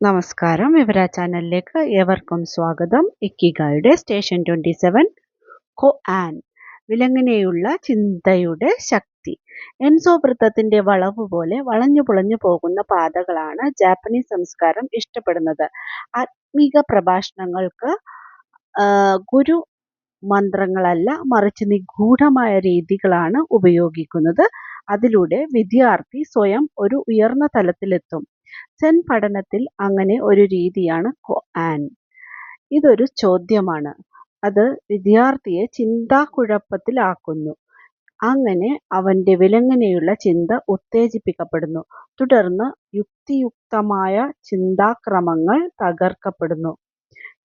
നമസ്കാരം. വിവര ചാനലിലേക്ക് ഏവർക്കും സ്വാഗതം. ഇക്കിഗായുടെ സ്റ്റേഷൻ ട്വന്റി സെവൻ കൊ ആൻ വിലങ്ങനെയുള്ള ചിന്തയുടെ ശക്തി. എൻസോ വൃത്തത്തിന്റെ വളവ് പോലെ വളഞ്ഞു പുളഞ്ഞു പോകുന്ന പാതകളാണ് ജാപ്പനീസ് സംസ്കാരം ഇഷ്ടപ്പെടുന്നത്. ആത്മീക പ്രഭാഷണങ്ങൾക്ക് ഗുരു മന്ത്രങ്ങളല്ല മറിച്ച് നിഗൂഢമായ രീതികളാണ് ഉപയോഗിക്കുന്നത്. അതിലൂടെ വിദ്യാർത്ഥി സ്വയം ഒരു ഉയർന്ന തലത്തിലെത്തും. സെൻ പഠനത്തിൽ അങ്ങനെ ഒരു രീതിയാണ് ആൻ ഇതൊരു ചോദ്യമാണ്. അത് വിദ്യാർത്ഥിയെ ചിന്താക്കുഴപ്പത്തിലാക്കുന്നു. അങ്ങനെ അവന്റെ വിലങ്ങനെയുള്ള ചിന്ത ഉത്തേജിപ്പിക്കപ്പെടുന്നു. തുടർന്ന് യുക്തിയുക്തമായ ചിന്താക്രമങ്ങൾ തകർക്കപ്പെടുന്നു.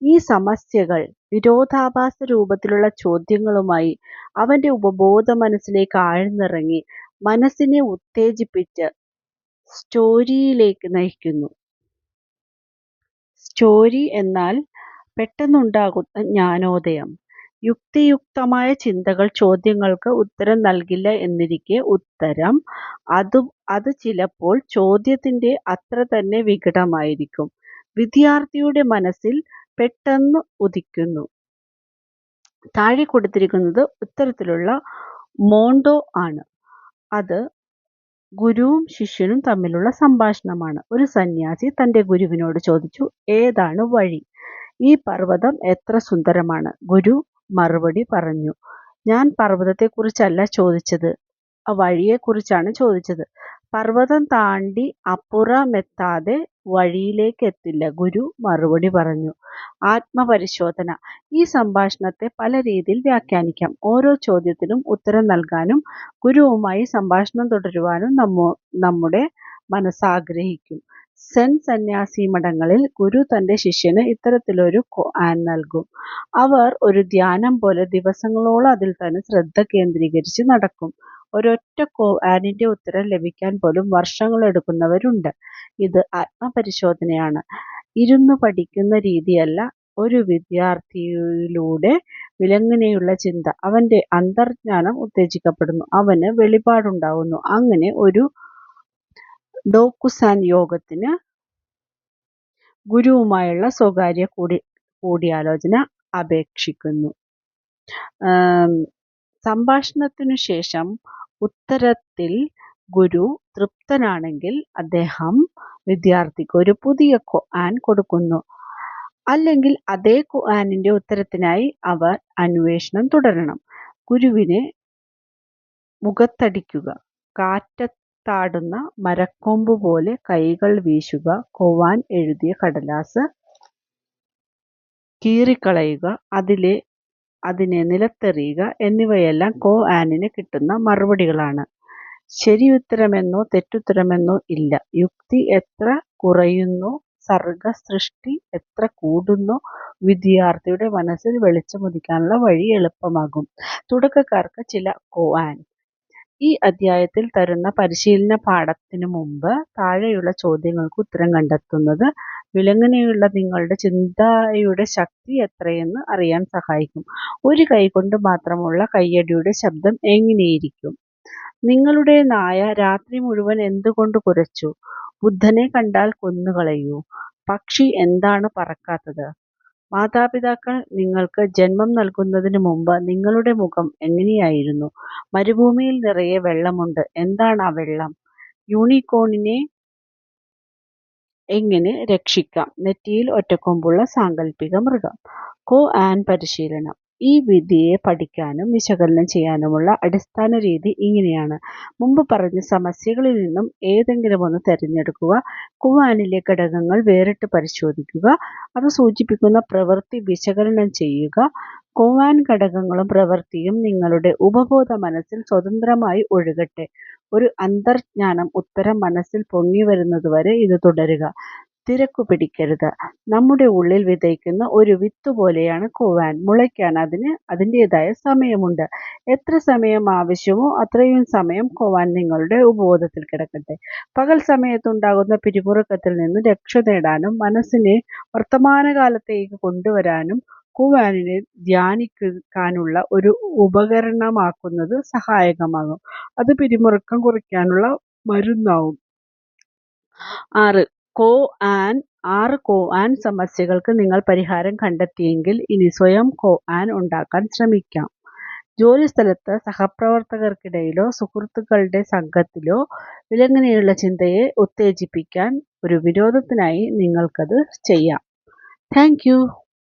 ഈ സമസ്യകൾ വിരോധാഭാസ രൂപത്തിലുള്ള ചോദ്യങ്ങളുമായി അവന്റെ ഉപബോധ മനസ്സിലേക്ക് ആഴ്ന്നിറങ്ങി മനസ്സിനെ ഉത്തേജിപ്പിച്ച് സ്റ്റോരിയിലേക്ക് നയിക്കുന്നു. സ്റ്റോരി എന്നാൽ പെട്ടെന്നുണ്ടാകുന്ന ജ്ഞാനോദയം. യുക്തിയുക്തമായ ചിന്തകൾ ചോദ്യങ്ങൾക്ക് ഉത്തരം നൽകില്ല എന്നിരിക്കെ ഉത്തരം. അത് അത് ചിലപ്പോൾ ചോദ്യത്തിന്റെ അത്ര തന്നെ വികടമായിരിക്കും. വിദ്യാർത്ഥിയുടെ മനസ്സിൽ പെട്ടെന്ന് ഉദിക്കുന്നു. താഴെ കൊടുത്തിരിക്കുന്നത് ഉത്തരത്തിലുള്ള മോണ്ടോ ആണ്. അത് ഗുരുവും ശിഷ്യനും തമ്മിലുള്ള സംഭാഷണമാണ്. ഒരു സന്യാസി തന്റെ ഗുരുവിനോട് ചോദിച്ചു ഏതാണ് വഴി? ഈ പർവതം എത്ര സുന്ദരമാണ്. ഗുരു മറുപടി പറഞ്ഞു ഞാൻ പർവതത്തെക്കുറിച്ചല്ല ചോദിച്ചത്. ആ വഴിയെക്കുറിച്ചാണ് ചോദിച്ചത്. പർവതം താണ്ടി അപ്പുറമെത്താതെ വഴിയിലേക്ക് എത്തില്ല ഗുരു മറുപടി പറഞ്ഞു. ആത്മപരിശോധന. ഈ സംഭാഷണത്തെ പല രീതിയിൽ വ്യാഖ്യാനിക്കാം. ഓരോ ചോദ്യത്തിനും ഉത്തരം നൽകാനും ഗുരുവുമായി സംഭാഷണം തുടരുവാനും നമ്മോ നമ്മുടെ മനസ്സാഗ്രഹിക്കും. സെൻ സന്യാസി മഠങ്ങളിൽ ഗുരു തന്റെ ശിഷ്യന് ഇത്തരത്തിലൊരു ആൻ നൽകും. അവർ ഒരു ധ്യാനം പോലെ ദിവസങ്ങളോളം അതിൽ തന്നെ ശ്രദ്ധ കേന്ദ്രീകരിച്ച് നടക്കും. ഒരൊറ്റ കോ ആഡിന്റെ ഉത്തരം ലഭിക്കാൻ പോലും വർഷങ്ങളെടുക്കുന്നവരുണ്ട് ഇത് ആത്മപരിശോധനയാണ്. ഇരുന്ന് പഠിക്കുന്ന രീതിയല്ല ഒരു വിദ്യാർത്ഥിയിലൂടെ വിലങ്ങനെയുള്ള ചിന്ത. അവന്റെ അന്തർജ്ഞാനം ഉത്തേജിക്കപ്പെടുന്നു അവന് വെളിപാടുണ്ടാകുന്നു അങ്ങനെ ഒരു ഡോക്കുസാൻ യോഗത്തിന് ഗുരുവുമായുള്ള സ്വകാര്യ കൂടി കൂടിയാലോചന അപേക്ഷിക്കുന്നു. സംഭാഷണത്തിനു ശേഷം ഉത്തരത്തിൽ ഗുരു തൃപ്തനാണെങ്കിൽ അദ്ദേഹം വിദ്യാർത്ഥിക്ക് ഒരു പുതിയ ഖുർആൻ കൊടുക്കുന്നു. അല്ലെങ്കിൽ അതേ ഖുർആനിന്റെ ഉത്തരത്തിനായി അവർ അന്വേഷണം തുടരണം. ഗുരുവിനെ മുഖത്തടിക്കുക കാറ്റത്താടുന്ന മരക്കൊമ്പ് പോലെ കൈകൾ വീശുക ഖുർആൻ എഴുതിയ കടലാസ് കീറിക്കളയുക അതിലെ അതിനെ നിലത്തെറിയുക എന്നിവയെല്ലാം ഖുർആനിന് കിട്ടുന്ന മറുപടികളാണ്. ശരിയുത്തരമെന്നോ തെറ്റുത്തരമെന്നോ ഇല്ല. യുക്തി എത്ര കുറയുന്നു സർഗസൃഷ്ടി എത്ര കൂടുന്നു വിദ്യാർത്ഥിയുടെ മനസ്സിൽ വെളിച്ചമുദിക്കാനുള്ള വഴി എളുപ്പമാകും. തുടക്കക്കാർക്ക് ചില കോആൻ ഈ അധ്യായത്തിൽ തരുന്ന പരിശീലന പാഠത്തിനു മുമ്പ് താഴെയുള്ള ചോദ്യങ്ങൾക്ക് ഉത്തരം കണ്ടെത്തുന്നത് വിലങ്ങനെയുള്ള നിങ്ങളുടെ ചിന്തയുടെ ശക്തി എത്രയെന്ന് അറിയാൻ സഹായിക്കും. ഒരു കൈകൊണ്ട് മാത്രമുള്ള കയ്യടിയുടെ ശബ്ദം എങ്ങനെയിരിക്കും? നിങ്ങളുടെ നായ രാത്രി മുഴുവൻ എന്തുകൊണ്ട് കുരച്ചു? ബുദ്ധനെ കണ്ടാൽ കൊന്നുകളയൂ. പക്ഷി എന്താണ് പറക്കാത്തത്? മാതാപിതാക്കൾ നിങ്ങൾക്ക് ജന്മം നൽകുന്നതിന് മുമ്പ് നിങ്ങളുടെ മുഖം എങ്ങനെയായിരുന്നു? മരുഭൂമിയിൽ നിറയെ വെള്ളമുണ്ട്. എന്താണ് ആ വെള്ളം? യൂണിക്കോണിനെ എങ്ങനെ രക്ഷിക്കാം? നെറ്റിയിൽ ഒറ്റക്കൊമ്പുള്ള സാങ്കല്പിക മൃഗം. കോ ആൻ പരിശീലനം. ഈ വിധിയെ പഠിക്കാനും വിശകലനം ചെയ്യാനുമുള്ള അടിസ്ഥാന രീതി ഇങ്ങനെയാണ്. മുമ്പ് പറഞ്ഞ സമസ്യകളിൽ നിന്നും ഏതെങ്കിലും ഒന്ന് തിരഞ്ഞെടുക്കുക കുവാനിലെ ഘടകങ്ങൾ വേറിട്ട് പരിശോധിക്കുക അവ സൂചിപ്പിക്കുന്ന പ്രവൃത്തി വിശകലനം ചെയ്യുക കുവാൻ ഘടകങ്ങളും പ്രവൃത്തിയും നിങ്ങളുടെ ഉപബോധ മനസ്സിൽ സ്വതന്ത്രമായി ഒഴുകട്ടെ. ഒരു അന്തർജ്ഞാനം ഉത്തരം മനസ്സിൽ പൊങ്ങി പൊങ്ങിവരുന്നതുവരെ ഇത് തുടരുക. തിരക്കു പിടിക്കരുത്. നമ്മുടെ ഉള്ളിൽ വിതയ്ക്കുന്ന ഒരു വിത്ത് പോലെയാണ് കൂവാൻ. മുളയ്ക്കാൻ അതിന് അതിന്റെതായ സമയമുണ്ട്. എത്ര സമയം ആവശ്യമോ അത്രയും സമയം കൂവാൻ നിങ്ങളുടെ ഉപബോധത്തിൽ കിടക്കട്ടെ. പകൽ സമയത്തുണ്ടാകുന്ന പിരിമുറുക്കത്തിൽ നിന്ന് രക്ഷ നേടാനും മനസ്സിനെ വർത്തമാനകാലത്തേക്ക് കൊണ്ടുവരാനും കൂവാനിനെ ധ്യാനിക്കാനുള്ള ഒരു ഉപകരണമാക്കുന്നത് സഹായകമാകും. അത് പിരിമുറുക്കം കുറയ്ക്കാനുള്ള മരുന്നാവും. ആറ് കോ ആൻ ആറ് കോ ആൻ സമസ്യകൾക്ക് നിങ്ങൾ പരിഹാരം കണ്ടെത്തിയെങ്കിൽ ഇനി സ്വയം കോ ആൻ ഉണ്ടാക്കാൻ ശ്രമിക്കാം. ജോലിസ്ഥലത്ത് സഹപ്രവർത്തകർക്കിടയിലോ സുഹൃത്തുക്കളുടെ സംഘത്തിലോ വിലങ്ങനെയുള്ള ചിന്തയെ ഉത്തേജിപ്പിക്കാൻ ഒരു വിനോദത്തിനായി നിങ്ങൾക്കത് ചെയ്യാം. താങ്ക്